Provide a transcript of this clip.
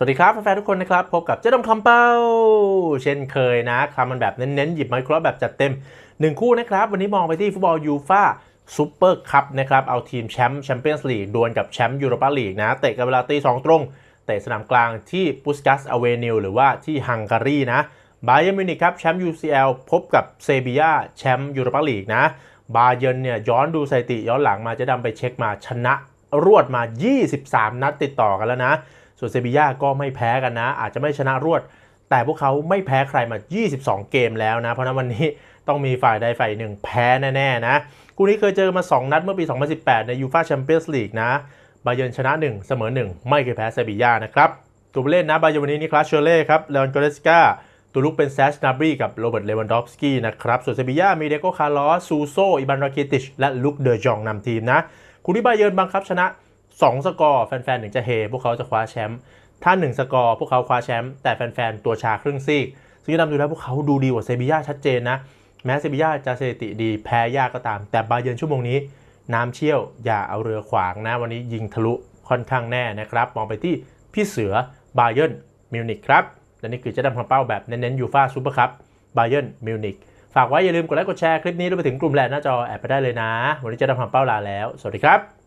สวัสดีครับแฟนๆทุกคนนะครับ พบกับเจ๊ดำคำเป้า เช่นเคยนะคำมันแบบเน้นๆ หยิบไมโครแบบจัดเต็ม 1 คู่นะครับ วันนี้มองไปที่ฟุตบอลยูฟาซูเปอร์คัพนะครับ เอาทีมแชมป์แชมเปี้ยนส์ลีกดวลกับแชมป์ยูโรปาลีกนะ เตะกันเวลาตีสองตรง เตะสนามกลางที่ปุสกัสอเวนิวหรือว่าที่ฮังการีนะบาเย r n มิวนิกครับแชมป์ UCL พบกับเซบียาแชมป์ยูโรปาลีกนะบาเย r n เนี่ยย้อนดูสถิติย้อนหลังมาเจะดำไปเช็คมาชนะรวดมา 23 นัดติดต่อกันแล้วนะ ส่วนเซบีย่าก็ไม่แพ้กันนะ อาจจะไม่ชนะรวด แต่พวกเขาไม่แพ้ใครมา 22 เกมแล้วนะ เพราะนั้นวันนี้ต้องมีฝ่ายใดฝ่ายหนึ่งแพ้แน่ๆนะคู่นี้เคยเจอมา 2 นัดเมื่อปี 2018 ในยูฟาแชมเปี้ยนส์ลีกนะบาเยิร์นชนะ 1 เสมอ 1 ไม่เคยแพ้เซบีย่านะครับตัวผู้เล่นนะบาเยิร์นวันนี้นิคลาสเชอเล่ครับเลออนโกเรสกาตัวลุกเป็นแซชนาบรีกับโรเบิร์ตเลวันดอฟสกี้นะครับส่วนเซบีย่ามีเดโกคาร์ลอสซูโซอิบันราคิติชและลุคเดอจองนำทีมนะคู่นี้บาเยิร์นบังคับชนะ 2 สกอร์แฟนๆถึงจะเฮพวกเขาจะคว้าแชมป์ถ้า 1 สกอร์พวกเขาคว้าแชมป์แต่แฟนๆตัวชาครึ่งซีกซึ่งจะนำดูแล้วพวกเขาดูดีกว่าเซบีย่าชัดเจนนะ แม้เซบีย่าจะสถิติดีแพ้ยากก็ตาม แต่บาเยิร์นชั่วโมงนี้ น้ำเชี่ยวอย่าเอาเรือขวางนะ วันนี้ยิงทะลุค่อนข้างแน่นะครับ มองไปที่พี่เสือบาเยิร์นมิวนิกครับและนี่คือเจะดำคำเป้าแบบเน้นๆยูฟ่าซูเปอร์คัพบาเยิร์นมิวนิกฝากไว้อย่าลืมกดไลค์กดแชร์คลิปนี้รวมไปถึงกลุ่มแลนหน้าจอแอบไปได้เลยนะ วันนี้เจะดำคำเป้าลาแล้ว สวัสดีครับ